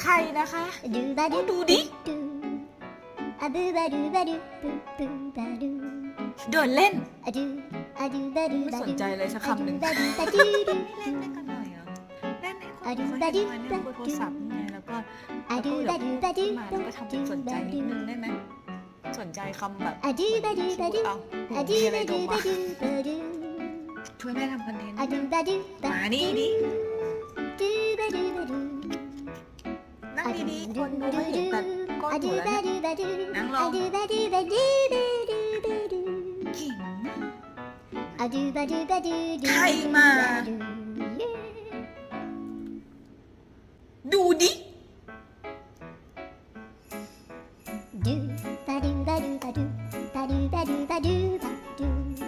ใครนะคะ do ba do ดูดิ do a do ba do ba do boo boo ba do เดินเล่นไม่สนใจเลยสักคำหนึ่งเล่นด้กันหน่อยเหรอเล่นให้คนอะดูเขาบะเห็นว่าเนี่ยโทรศัพท์ไงแล้วก็แล้วก็ ba แบบ do ba ขึ้นมาแล้วก็ทำเป็นสนใจนิดนึงได้ไหม ใจคำแบบ a do ba do ba do เอา a มี do อะไร ba ด do ม ba วะ do ba do ช่วยแม่ทำคอนเทนต์ a do ba do ba มานี่ดิ do ba do ba do นั่งดีๆคนดูไม่เห็นแต่ก้น a หนู do แล้ว ba เนี่ย do ba do นั่งล a ง do ba do ba do ba do ba do เก่งมาก a do ba do ba do do ใครมา ba do yeah ดูดิ and I do.